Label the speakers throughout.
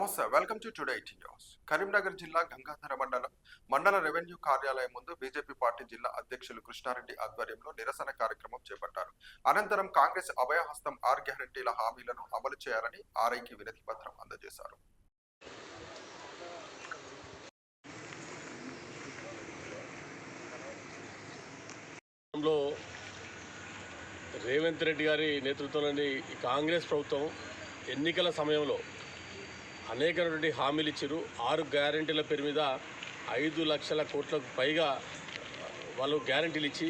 Speaker 1: నమస్తే welcome to today eighty news. Karimnagar జిల్లా గంగాధర మండలం మండల రెవెన్యూ కార్యాలయం ముందు బీజేపీ పార్టీ జిల్లా అధ్యక్షులు కృష్ణారెడ్డి ఆధ్వర్యంలో నిరసన కార్యక్రమం చేపట్టారు. అనంతరం కాంగ్రెస్ అభయహస్తం ఆర్ గ్యారంటీల హామీలను అమలు చేయాలని ఆర్ఐకి వినతి పత్రం అందజేశారు.
Speaker 2: రేవంత్ రెడ్డి గారి నేతృత్వంలోని ఈ కాంగ్రెస్ ప్రభుత్వం ఎన్నికల సమయంలో అనేకటువంటి హామీలు ఇచ్చారు ఆరు గ్యారంటీల పేరు మీద ఐదు లక్షల కోట్లకు పైగా వాళ్ళు గ్యారంటీలు ఇచ్చి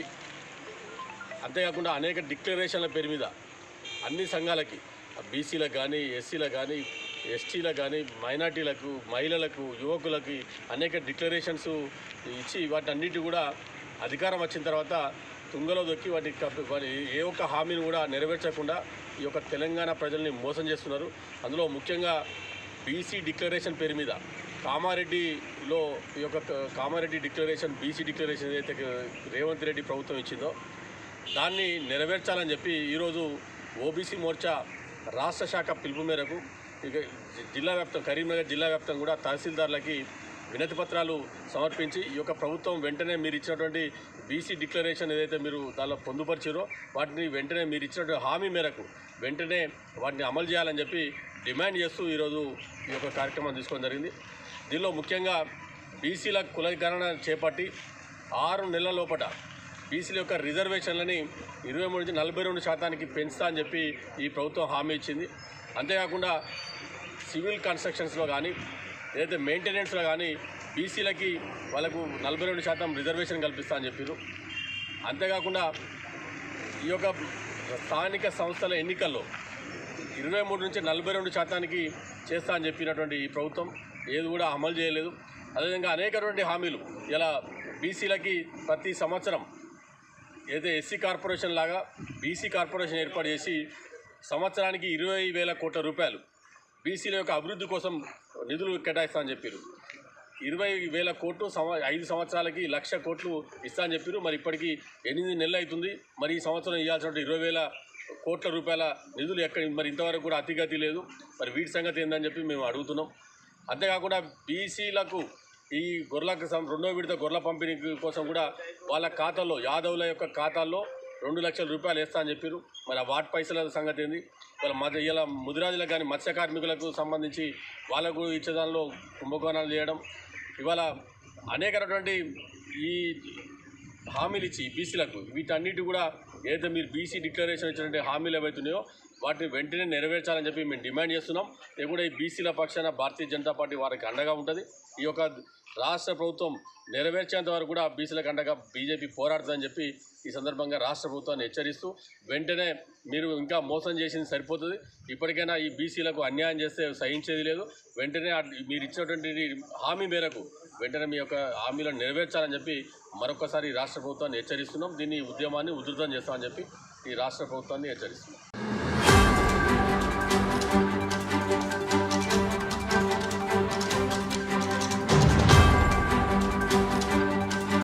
Speaker 2: అంతేకాకుండా అనేక డిక్లరేషన్ల పేరు మీద అన్ని సంఘాలకి బీసీలకు కానీ ఎస్సీలకు కానీ ఎస్టీలకు కానీ మైనార్టీలకు మహిళలకు యువకులకి అనేక డిక్లరేషన్స్ ఇచ్చి వాటి అన్నిటి కూడా అధికారం వచ్చిన తర్వాత తుంగలో దొక్కి వాటి ఏ ఒక్క హామీని కూడా నెరవేర్చకుండా ఈ యొక్క తెలంగాణ ప్రజల్ని మోసం చేస్తున్నారు. అందులో ముఖ్యంగా బీసీ డిక్లరేషన్ పేరు మీద కామారెడ్డిలో ఈ యొక్క కామారెడ్డి డిక్లరేషన్ బీసీ డిక్లరేషన్ ఏదైతే రేవంత్ రెడ్డి ప్రభుత్వం ఇచ్చిందో దాన్ని నెరవేర్చాలని చెప్పి ఈరోజు ఓబీసీ మోర్చా రాష్ట్ర శాఖ పిలుపు మేరకు ఇక జిల్లా వ్యాప్తం కరీంనగర్ జిల్లా వ్యాప్తం కూడా తహసీల్దార్లకి వినతి పత్రాలు సమర్పించి ఈ యొక్క ప్రభుత్వం వెంటనే మీరు ఇచ్చినటువంటి బీసీ డిక్లరేషన్ ఏదైతే మీరు దానిలో పొందుపరిచారో వాటిని వెంటనే మీరు ఇచ్చినటువంటి హామీ మేరకు వెంటనే వాటిని అమలు చేయాలని చెప్పి డిమాండ్ చేస్తూ ఈరోజు ఈ యొక్క కార్యక్రమం తీసుకోవడం జరిగింది. దీనిలో ముఖ్యంగా బీసీల కులగణన చేపట్టి ఆరు నెలల లోపల బీసీల యొక్క రిజర్వేషన్లని ఇరవై మూడు నుంచి నలభై రెండు శాతానికి పెంచుతా అని చెప్పి ఈ ప్రభుత్వం హామీ ఇచ్చింది. అంతేకాకుండా సివిల్ కన్స్ట్రక్షన్స్లో కానీ ఏదైతే మెయింటెనెన్స్లో కానీ బీసీలకి వాళ్ళకు నలభై రెండు శాతం రిజర్వేషన్ కల్పిస్తా అని చెప్పారు అంతేకాకుండా ఈ యొక్క స్థానిక సంస్థల ఎన్నికల్లో ఇరవై మూడు నుంచి నలభై రెండు శాతానికి చేస్తా అని చెప్పినటువంటి ఈ ప్రభుత్వం ఏది కూడా అమలు చేయలేదు. అదేవిధంగా అనేకటువంటి హామీలు ఇలా బీసీలకి ప్రతి సంవత్సరం ఏదైతే ఎస్సీ కార్పొరేషన్ లాగా బీసీ కార్పొరేషన్ ఏర్పాటు చేసి సంవత్సరానికి ఇరవై వేల కోట్ల రూపాయలు బీసీల యొక్క అభివృద్ధి కోసం నిధులు కేటాయిస్తా అని చెప్పారు ఇరవై వేల కోట్లు సంవ ఐదు సంవత్సరాలకి లక్ష కోట్లు ఇస్తా అని చెప్పారు మరి ఇప్పటికీ ఎనిమిది నెలలు అవుతుంది. మరి ఈ సంవత్సరం ఇవ్వాల్సిన ఇరవై వేల కోట్ల రూపాయల నిధులు ఎక్కడ మరి ఇంతవరకు కూడా అతిగతి లేదు. మరి వీటి సంగతి ఏందని చెప్పి మేము అడుగుతున్నాం. అంతేకాకుండా బీసీలకు ఈ గొర్రెలకు రెండో విడత గొర్రెల పంపిణీ కోసం కూడా వాళ్ళ ఖాతాల్లో యాదవుల యొక్క ఖాతాల్లో రెండు లక్షల రూపాయలు వేస్తా అని చెప్పారు మరి ఆ పైసల సంగతి ఏంది? వాళ్ళ మధ్య ఇలా ముదిరాజులకు కానీ మత్స్య కార్మికులకు సంబంధించి వాళ్ళకు ఇచ్చేదానిలో కుంభకోణాలు చేయడం. ఇవాళ అనేకమైనటువంటి ఈ హామీలు ఇచ్చి బీసీలకు వీటన్నిటి కూడా ఏదైతే మీరు బీసీ డిక్లరేషన్ ఇచ్చినటువంటి హామీలు ఏవైతున్నాయో వాటిని వెంటనే నెరవేర్చాలని చెప్పి మేము డిమాండ్ చేస్తున్నాం. ఇది కూడా ఈ బీసీల పక్షాన భారతీయ జనతా పార్టీ వారికి అండగా ఉంటుంది. ఈ యొక్క రాష్ట్ర ప్రభుత్వం నెరవేర్చేంత వరకు కూడా బీసీలకు అండగా బీజేపీ పోరాడుతుందని చెప్పి ఈ సందర్భంగా రాష్ట్ర ప్రభుత్వాన్ని హెచ్చరిస్తూ వెంటనే మీరు ఇంకా మోసం చేసింది సరిపోతుంది. ఇప్పటికైనా ఈ బీసీలకు అన్యాయం చేస్తే సహించేది లేదు. వెంటనే మీరు ఇచ్చినటువంటి హామీ మేరకు వెంటనే మీ యొక్క హామీలను నెరవేర్చాలని చెప్పి మరొకసారి రాష్ట్ర ప్రభుత్వాన్ని హెచ్చరిస్తున్నాం. దీన్ని ఉద్యమాన్ని ఉధృతం చేస్తామని చెప్పి ఈ రాష్ట్ర ప్రభుత్వాన్ని హెచ్చరిస్తున్నాం.